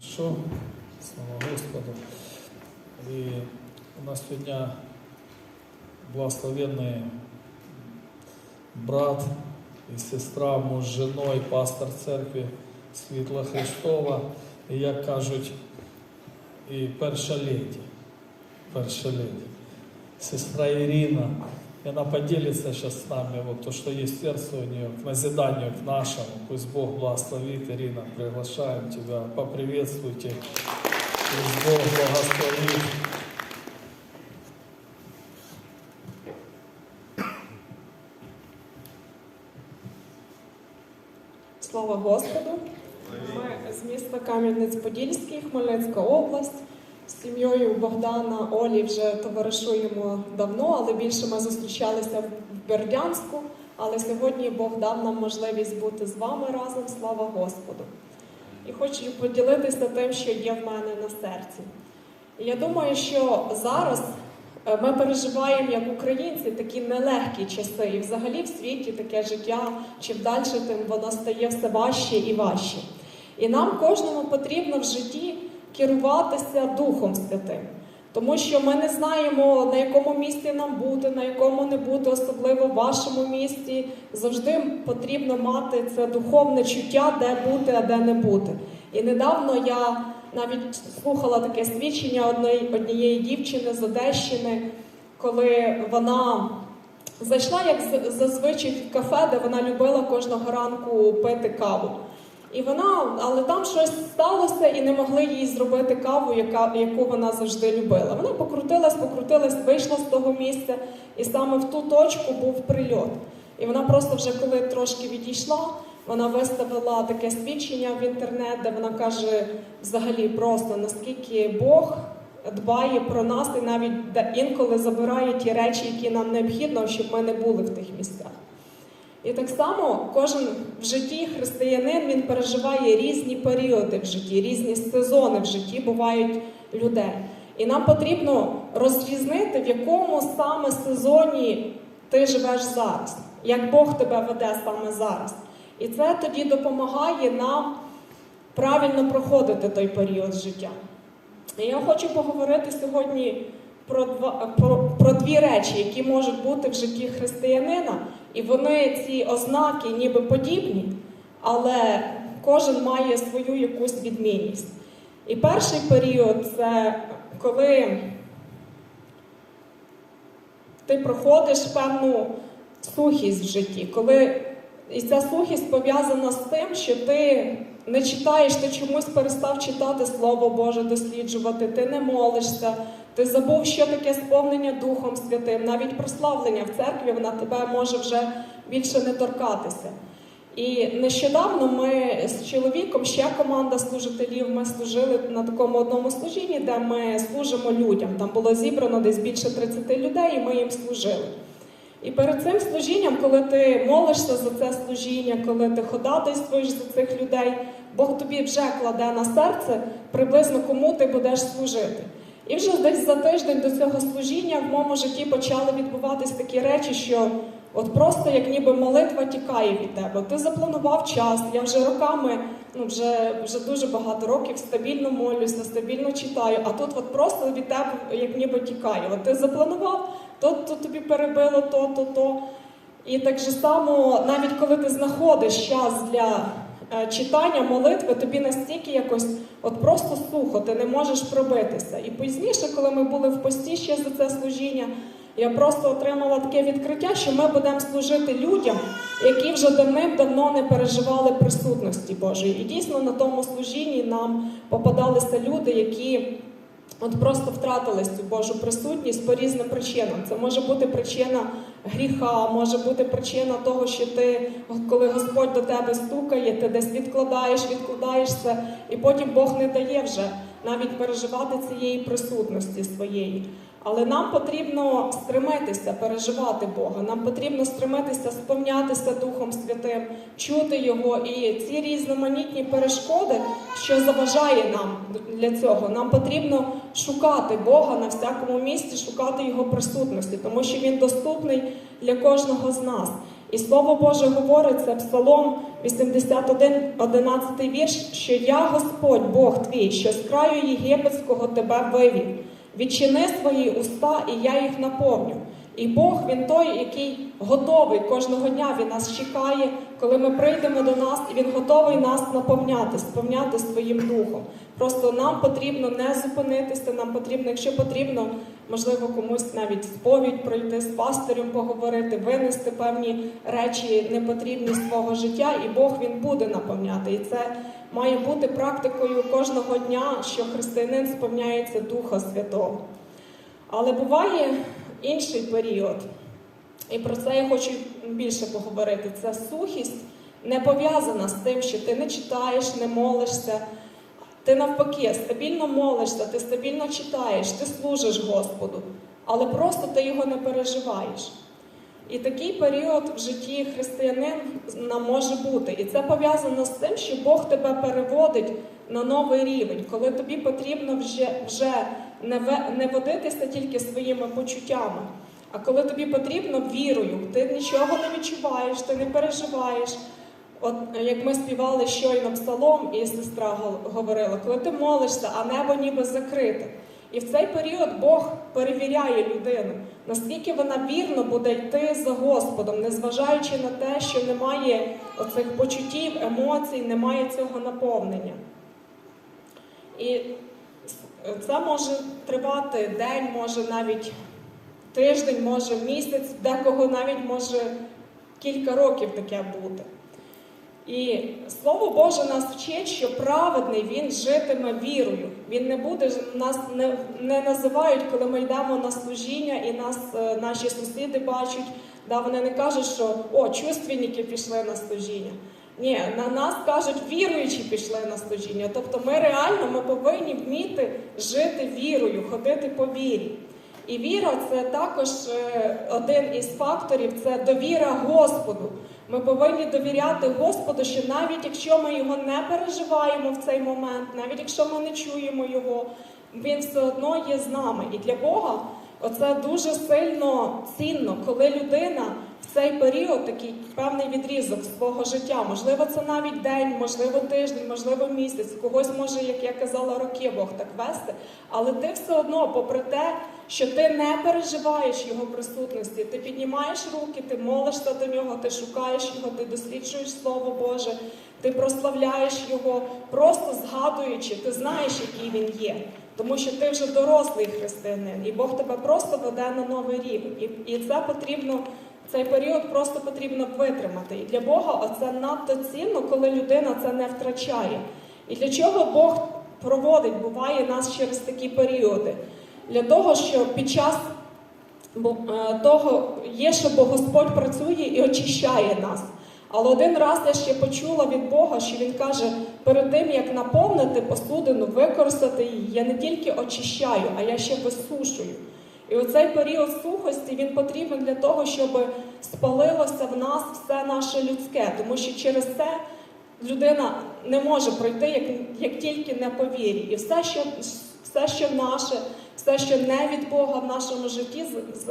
Хорошо, слава Господу. И у нас сегодня благословенный брат и сестра, муж женой, пастор церкви Світла Христова, і як кажуть, і перша леді, перша леді, сестра Ирина. И она поделится сейчас с нами, вот то, что есть в сердце у нее, к назиданию, к нашему. Пусть Бог благословит, Ирина, приглашаем тебя, поприветствуйте. Пусть Бог благословит. Слава Господу! Ми з міста Кам'янець-Подільський, Хмельницька область. Сім'єю Богдана Олі вже товаришуємо давно, але більше ми зустрічалися в Бердянську. Але сьогодні Бог дав нам можливість бути з вами разом. Слава Господу! І хочу поділитися тим, що є в мене на серці. Я думаю, що зараз е, ми переживаємо як українці такі нелегкі часи, і взагалі в світі таке життя, чим далі, тим воно стає все важче і важче. І нам кожному потрібно в житті керуватися Духом Святим. Тому що ми не знаємо, на якому місці нам бути, на якому не бути, особливо в вашому місті. Завжди потрібно мати це духовне чуття, де бути, а де не бути. І недавно я навіть слухала таке свідчення одної, однієї дівчини з Одещини, коли вона зайшла, як зазвичай в кафе, де вона любила кожного ранку пити каву. І вона, але там щось сталося, і не могли їй зробити каву, яка, яку вона завжди любила. Вона покрутилась, покрутилась, вийшла з того місця, і саме в ту точку був прильот. І вона просто вже коли трошки відійшла, вона виставила таке свідчення в інтернет, де вона каже взагалі просто наскільки Бог дбає про нас і навіть інколи забирає ті речі, які нам необхідно, щоб ми не були в тих місцях. І так само кожен в житті християнин він переживає різні періоди в житті, різні сезони в житті бувають людей. І нам потрібно розрізнити, в якому саме сезоні ти живеш зараз, як Бог тебе веде саме зараз. І це тоді допомагає нам правильно проходити той період життя. І я хочу поговорити сьогодні про, два, про, про дві речі, які можуть бути в житті християнина, і вони ці ознаки ніби подібні, але кожен має свою якусь відмінність. І перший період це коли ти проходиш певну сухість в житті, коли і ця сухість пов'язана з тим, що ти не читаєш, ти чомусь перестав читати Слово Боже, досліджувати, ти не молишся, ти забув, що таке сповнення Духом Святим, навіть прославлення в церкві вона тебе може вже більше не торкатися. І нещодавно ми з чоловіком, ще команда служителів, ми служили на такому одному служінні, де ми служимо людям. Там було зібрано десь більше 30 людей, і ми їм служили. І перед цим служінням, коли ти молишся за це служіння, коли ти ходатайствуєш за цих людей, Бог тобі вже кладе на серце приблизно кому ти будеш служити. І вже десь за тиждень до цього служіння в моєму житті почали відбуватись такі речі, що от просто як ніби молитва тікає від тебе. Ти запланував час, я вже роками, ну вже, вже дуже багато років стабільно молюся, стабільно читаю, а тут от просто від тебе як ніби тікає. От ти запланував, то, то тобі перебило то, то, то. І так же само, навіть коли ти знаходиш час для е, читання молитви, тобі настільки якось от просто сухо, ти не можеш пробитися. І пізніше, коли ми були в пості ще за це служіння, я просто отримала таке відкриття, що ми будемо служити людям, які вже давним-давно не переживали присутності Божої. І дійсно на тому служінні нам попадалися люди, які от просто втратили цю Божу присутність по різним причинам. Це може бути причина гріха, може бути причина того, що ти, коли Господь до тебе стукає, ти десь відкладаєш, відкладаєшся, і потім Бог не дає вже навіть переживати цієї присутності своєї. Але нам потрібно стремитися переживати Бога. Нам потрібно стремитися сповнятися Духом Святим, чути Його. І ці різноманітні перешкоди, що заважає нам для цього, нам потрібно шукати Бога на всякому місці, шукати Його присутності, тому що Він доступний для кожного з нас. І Слово Боже говорить, це Псалом 81, 11 вірш, що я Господь, Бог твій, що з краю єгипетського тебе вивів. Відчини свої уста, і я їх наповню. І Бог він той, який готовий кожного дня. Він нас чекає, коли ми прийдемо до нас, і він готовий нас наповняти, сповняти своїм духом. Просто нам потрібно не зупинитися. Нам потрібно, якщо потрібно, можливо, комусь навіть сповідь пройти з пастирем, поговорити, винести певні речі непотрібні з свого життя, і Бог він буде наповняти. І це має бути практикою кожного дня, що християнин сповняється Духа Святого. Але буває інший період, і про це я хочу більше поговорити. Це сухість не пов'язана з тим, що ти не читаєш, не молишся. Ти навпаки стабільно молишся, ти стабільно читаєш, ти служиш Господу, але просто ти його не переживаєш. І такий період в житті християнина може бути. І це пов'язано з тим, що Бог тебе переводить на новий рівень, коли тобі потрібно вже, вже не, водитися тільки своїми почуттями, а коли тобі потрібно вірою, ти нічого не відчуваєш, ти не переживаєш. От як ми співали щойно псалом, і сестра говорила, коли ти молишся, а небо ніби закрите. І в цей період Бог перевіряє людину, наскільки вона вірно буде йти за Господом, незважаючи на те, що немає оцих почуттів, емоцій, немає цього наповнення. І це може тривати день, може навіть тиждень, може місяць, декого навіть може кілька років таке бути. І Слово Боже нас вчить, що праведний він житиме вірою. Він не буде нас не, не називають, коли ми йдемо на служіння, і нас е, наші сусіди бачать. Да, вони не кажуть, що о, чувственники пішли на служіння. Ні, на нас кажуть, віруючі пішли на служіння. Тобто ми реально ми повинні вміти жити вірою, ходити по вірі. І віра це також е, один із факторів це довіра Господу. Ми повинні довіряти Господу, що навіть якщо ми його не переживаємо в цей момент, навіть якщо ми не чуємо його, він все одно є з нами. І для Бога оце дуже сильно цінно, коли людина цей період, такий певний відрізок свого життя, можливо, це навіть день, можливо, тиждень, можливо, місяць, когось може, як я казала, роки Бог так вести, але ти все одно, попри те, що ти не переживаєш його присутності, ти піднімаєш руки, ти молишся до нього, ти шукаєш його, ти досліджуєш Слово Боже, ти прославляєш його, просто згадуючи, ти знаєш, який він є. Тому що ти вже дорослий християнин, і Бог тебе просто веде на новий рівень. І, і це потрібно, цей період просто потрібно витримати. І для Бога це надто цінно, коли людина це не втрачає. І для чого Бог проводить, буває нас через такі періоди? Для того, що під час е, того є, що Господь працює і очищає нас. Але один раз я ще почула від Бога, що він каже: перед тим як наповнити посудину, використати її, я не тільки очищаю, а я ще висушую. І оцей період сухості він потрібен для того, щоб спалилося в нас все наше людське, тому що через це людина не може пройти, як, як тільки не по вірі. І все, що, все, що наше, все, що не від Бога в нашому житті,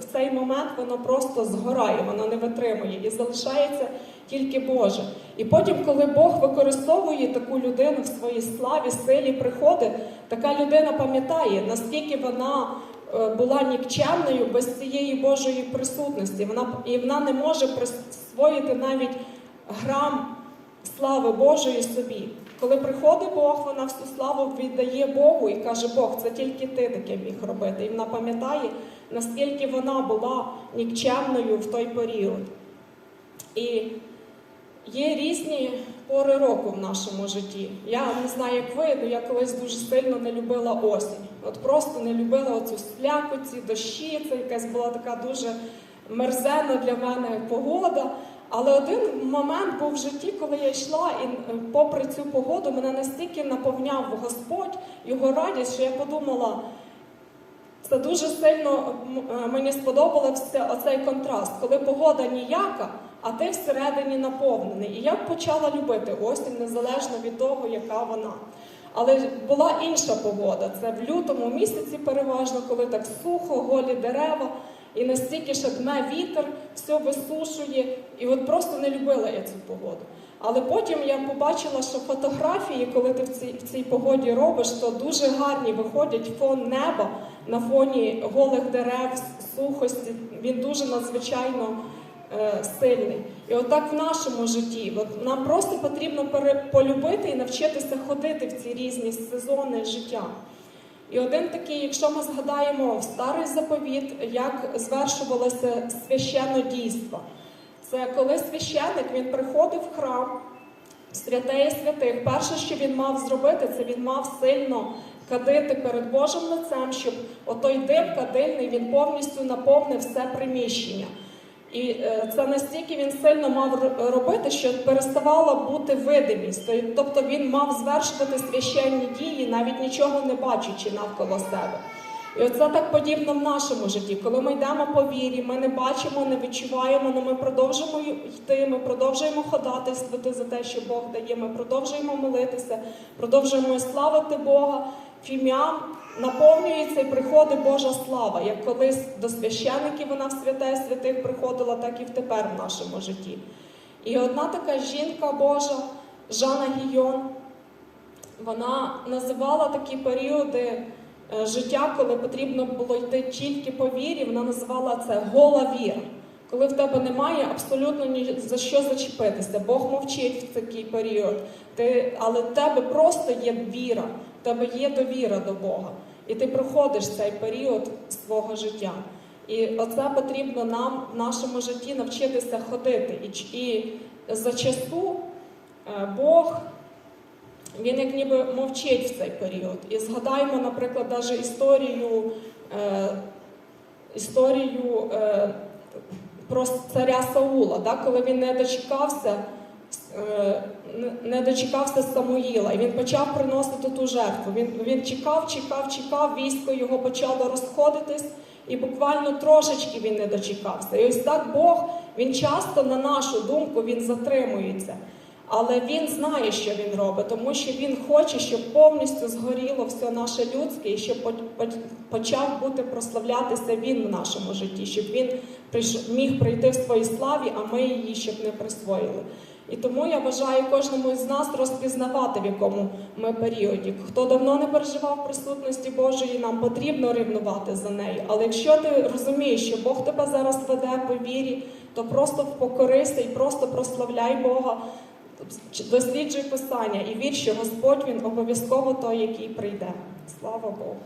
в цей момент воно просто згорає, воно не витримує і залишається тільки Боже. І потім, коли Бог використовує таку людину в своїй славі, силі, приходи, така людина пам'ятає, наскільки вона була нікчемною без цієї Божої присутності. Вона і вона не може присвоїти навіть грам слави Божої собі. Коли приходить Бог, вона всю славу віддає Богу і каже, Бог, це тільки ти таке міг робити. І вона пам'ятає, наскільки вона була нікчемною в той період. І є різні пори року в нашому житті. Я не знаю, як ви, але я колись дуже сильно не любила осінь. От просто не любила оцю спляку, ці дощі. Це якась була така дуже мерзенна для мене погода. Але один момент був в житті, коли я йшла, і е, попри цю погоду мене настільки наповняв Господь, його радість, що я подумала, це дуже сильно е, мені сподобався оцей контраст, коли погода ніяка, а ти всередині наповнений. І я почала любити осінь незалежно від того, яка вона. Але була інша погода. Це в лютому місяці переважно, коли так сухо, голі дерева. і настільки ще дме вітер, все висушує, і от просто не любила я цю погоду. Але потім я побачила, що фотографії, коли ти в цій, в цій погоді робиш, то дуже гарні виходять фон неба на фоні голих дерев, сухості. Він дуже надзвичайно е, сильний. І отак в нашому житті. От нам просто потрібно полюбити і навчитися ходити в ці різні сезони життя. І один такий, якщо ми згадаємо в старий заповіт, як звершувалося священне дійство. Це коли священник він приходив в храм, в святеє святих. Перше, що він мав зробити, це він мав сильно кадити перед Божим лицем, щоб отой дим кадильний він повністю наповнив все приміщення. І е, це настільки він сильно мав робити, що переставала бути видимість. Тобто він мав звершувати священні дії, навіть нічого не бачачи навколо себе. І оце так подібно в нашому житті. Коли ми йдемо по вірі, ми не бачимо, не відчуваємо, але ми продовжуємо йти, ми продовжуємо ходатайствувати за те, що Бог дає, ми продовжуємо молитися, продовжуємо славити Бога. В наповнюється і приходить Божа слава. Як колись до священиків вона в святе святих приходила, так і тепер в нашому житті. І одна така жінка Божа, Жанна Гійон, вона називала такі періоди життя, коли потрібно було йти тільки по вірі, вона називала це гола віра. Коли в тебе немає абсолютно ні за що зачепитися, Бог мовчить в такий період, ти, але в тебе просто є віра, в тебе є довіра до Бога. І ти проходиш цей період свого життя. І оце потрібно нам в нашому житті навчитися ходити. І, і зачасту е, Бог він як ніби мовчить в цей період. І згадаємо, наприклад, навіть історію, е, історію е, про царя Саула, да, коли він не дочекався, е, не дочекався Самуїла, і він почав приносити ту жертву. Він, він чекав, чекав, чекав, військо його почало розходитись, і буквально трошечки він не дочекався. І ось так Бог, він часто, на нашу думку, він затримується. Але він знає, що він робить, тому що він хоче, щоб повністю згоріло все наше людське, і щоб по- по- почав бути прославлятися він в нашому житті, щоб він міг прийти в своїй славі, а ми її щоб не присвоїли. І тому я бажаю кожному з нас розпізнавати, в якому ми періоді. Хто давно не переживав присутності Божої, нам потрібно рівнувати за нею. Але якщо ти розумієш, що Бог тебе зараз веде по вірі, то просто покорися і просто прославляй Бога. Досліджуй писання і вір, що Господь він обов'язково той, який прийде. Слава Богу.